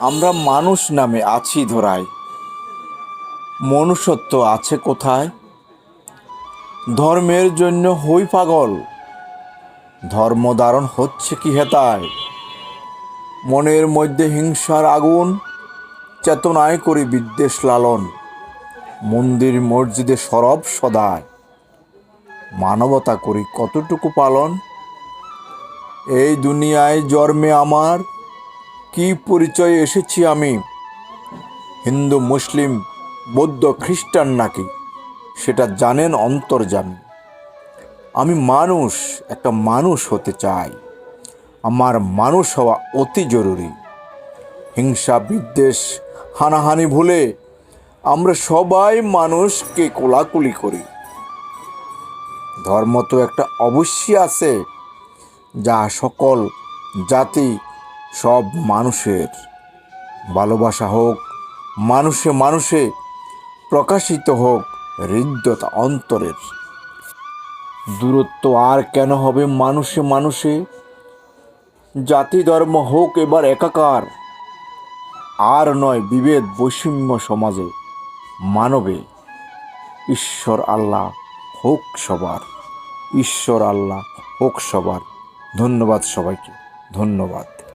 আমরা মানুষ নামে আছি ধরায় মনুষ্যত্ব আছে কোথায়? ধর্মের জন্য হই পাগল। ধর্ম ধারণ হচ্ছে কি হেতায়? মনের মধ্যে হিংসার আগুন, চেতনায় করি বিদ্বেষ লালন। মন্দির মসজিদে সরব সদায়। মানবতা করি কতটুকু পালন? এই দুনিয়ায় জন্মে আমার কি পরিচয় এসেছি আমি? হিন্দু, মুসলিম, বৌদ্ধ, খ্রিস্টান নাকি? সেটা জানেন অন্তর্জামী। আমি মানুষ, একটা মানুষ হতে চাই। আমার মানুষ হওয়া অতি জরুরি। হিংসা, বিদ্বেষ, হানাহানি ভুলে আমরা সবাই মানুষকে কোলাকুলি করি। ধর্ম তো একটা অবশ্যই আছে, যা সকল জাতি সব মানুষের ভালোবাসা হোক, মানুষে মানুষে প্রকাশিত হোক হৃদ্যতা অন্তরের। দূরত্ব আর কেন হবে মানুষে মানুষে? জাতি ধর্ম হোক এবার একাকার, আর নয় বিভেদ বৈষম্য সমাজে, মানবে। ঈশ্বর আল্লাহ হোক সবার, ঈশ্বর আল্লাহ হোক সবার। ধন্যবাদ সবাইকে, ধন্যবাদ।